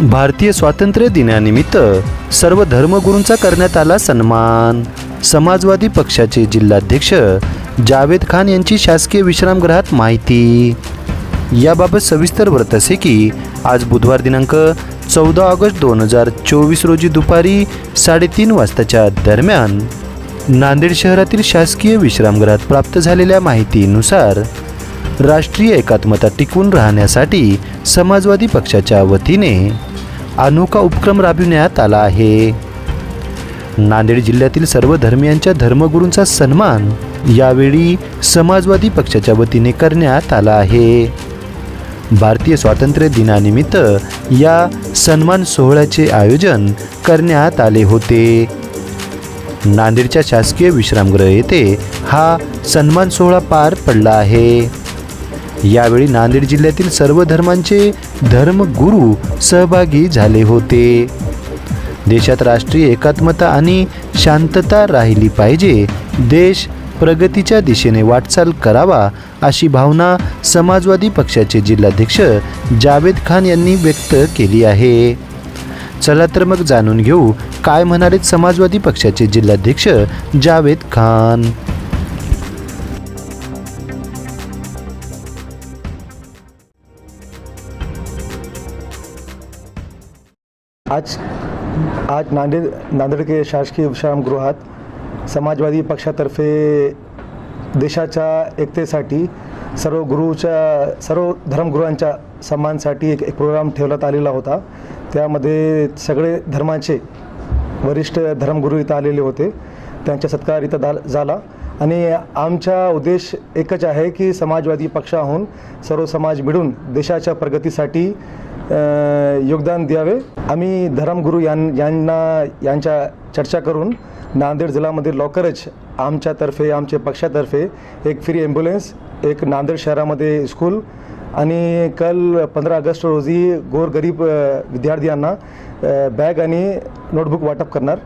भारतीय स्वातंत्र्य दिनानिमित्त सर्व धर्मगुरूंचा करण्यात आला सन्मान. समाजवादी पक्षाचे जिल्हाध्यक्ष जावेद खान यांची शासकीय विश्रामगृहात माहिती. याबाबत सविस्तर व्रत असे की आज बुधवार दिनांक चौदा ऑगस्ट दोन हजार चोवीस रोजी दुपारी साडेतीन वाजताच्या दरम्यान नांदेड शहरातील शासकीय विश्रामगृहात प्राप्त झालेल्या माहितीनुसार राष्ट्रीय एकात्मता टिकून राहण्यासाठी समाजवादी पक्षाच्या वतीने अनोखा उपक्रम राबविण्यात आला आहे. नांदेड जिल्ह्यातील सर्व धर्मियांच्या धर्मगुरूंचा सन्मान यावेळी समाजवादी पक्षाच्या वतीने करण्यात आला आहे. भारतीय स्वातंत्र्य दिनानिमित्त या सन्मान सोहळ्याचे आयोजन करण्यात आले होते. नांदेडच्या शासकीय विश्रामगृह येथे हा सन्मान सोहळा पार पडला आहे. यावेळी नांदेड जिल्ह्यातील सर्व धर्मांचे धर्मगुरू सहभागी झाले होते. देशात राष्ट्रीय एकात्मता आणि शांतता राहिली पाहिजे. देश प्रगतीच्या दिशेने वाटचाल करावा अशी भावना समाजवादी पक्षाचे जिल्हाध्यक्ष जावेद खान यांनी व्यक्त केली आहे. चला तर मग जाणून घेऊ काय म्हणालेत समाजवादी पक्षाचे जिल्हाध्यक्ष जावेद खान. आज आज नांदेड नांदेड के शासकीय विश्रामगृहात समाजवादी पक्षातर्फे देशाच्या एकतेसाठी सर्व गुरुच्या सर्व धर्मगुरूंच्या सन्मानसाठी एक एक प्रोग्राम ठेवण्यात आलेला होता. त्यामध्ये सगळे धर्माचे वरिष्ठ धर्मगुरू इथं आलेले होते. त्यांचा सत्कार इथं दाल झाला. आणि आमचा उद्देश एकच आहे की समाजवादी पक्षाहून सर्व समाज मिळून देशाच्या प्रगतीसाठी योगदान द्यावे. आम्ही धर्मगुरू यां यांना यांच्या चर्चा करून नांदेड जिल्ह्यामध्ये लवकरच आमच्यातर्फे आमच्या पक्षातर्फे एक फ्री ॲम्ब्युलन्स एक नांदेड शहरामध्ये स्कूल आणि कल पंधरा ऑगस्ट रोजी गोरगरीब विद्यार्थ्यांना बॅग आणि नोटबुक वाटप करणार.